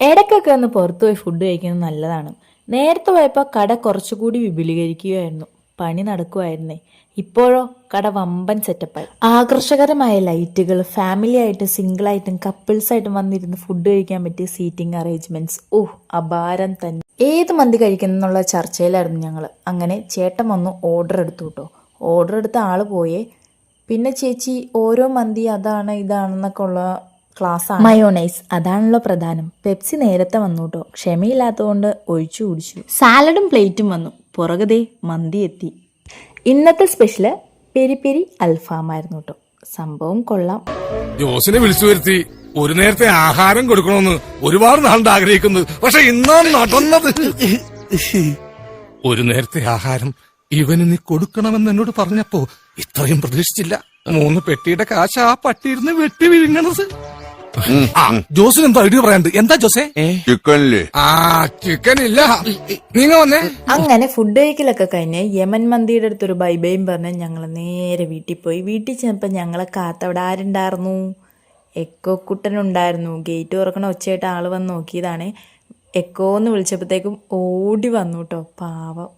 ഇടയ്ക്കൊക്കെ ഒന്ന് പുറത്തു പോയി ഫുഡ് കഴിക്കുന്നത് നല്ലതാണ്. നേരത്തെ പോയപ്പോൾ കട കുറച്ചുകൂടി വിപുലീകരിക്കുകയായിരുന്നു. പണി നടക്കുമായിരുന്നേ ഇപ്പോഴോ കട വമ്പൻ സെറ്റപ്പായി ആകർഷകരമായ ലൈറ്റുകൾ ഫാമിലി ആയിട്ടും സിംഗിളായിട്ടും കപ്പിൾസായിട്ടും വന്നിരുന്ന് ഫുഡ് കഴിക്കാൻ പറ്റിയ സീറ്റിംഗ് അറേഞ്ച്മെന്റ്സ് ഓഹ് അപാരം തന്നെ. ഏത് മന്തി കഴിക്കുന്നുള്ള ചർച്ചയിലായിരുന്നു ഞങ്ങൾ അങ്ങനെ ചേട്ടൻ വന്നു ഓർഡർ എടുത്തു കേട്ടോ. ഓർഡർ എടുത്ത ആൾ പോയേ. പിന്നെ ചേച്ചി ഓരോ മന്തി അതാണ് ഇതാണെന്നൊക്കെ ഉള്ള ക്ലാസ് മയോണൈസ് അതാണല്ലോ പ്രധാനം. പെപ്സി നേരത്തെ വന്നു കേട്ടോ ക്ഷമയില്ലാത്തതുകൊണ്ട് ഒഴിച്ചു കുടിച്ചു. സാലഡും പ്ലേറ്റും വന്നു. പുറകെ മന്തി എത്തി. ഇന്നത്തെ സ്പെഷ്യൽ പെരി പെരി അൽഫാമായിരുന്നു കേട്ടോ സംഭവം കൊള്ളാം. ജോസിനെ വിളിച്ചു വരുത്തി ഒരു നേരത്തെ ആഹാരം കൊടുക്കണമെന്ന് ഒരുപാട് നാളുണ്ട് ആഗ്രഹിക്കുന്നത്. പക്ഷെ ഇന്നാണ് നടന്നത്. ഒരു നേരത്തെ ആഹാരം ഇവന് നീ കൊടുക്കണമെന്ന് എന്നോട് പറഞ്ഞപ്പോ ഇത്രയും പ്രതീക്ഷിച്ചില്ല. മൂന്ന് പെട്ടിയുടെ കാശ് ആ പട്ടിയിരുന്ന് വെട്ടി വിഴുങ്ങണത്. ജോസിന് എന്താ ഐഡിയ പറയാണ്ട് എന്താ ജോസേ? ചിക്കനില്ലേ? ആ ചിക്കൻ ഇല്ല. നീങ്ങ വന്നേ. അങ്ങനെ ഫുഡ് കഴിക്കലൊക്കെ കഴിഞ്ഞ് യമൻ മന്തിയുടെ അടുത്തൊരു ബൈ ബൈയും പറഞ്ഞ് ഞങ്ങൾ നേരെ വീട്ടിൽ പോയി. വീട്ടിൽ ചെന്നപ്പോൾ ഞങ്ങളെ കാത്തവിടെ ആരുണ്ടായിരുന്നു? എക്കോ കുട്ടനുണ്ടായിരുന്നു. ഗേറ്റ് തുറക്കണ ഒച്ചയായിട്ട് ആൾ വന്ന് നോക്കിയതാണ്. എക്കോ എന്ന് വിളിച്ചപ്പോഴത്തേക്കും ഓടി വന്നു കേട്ടോ. പാവം.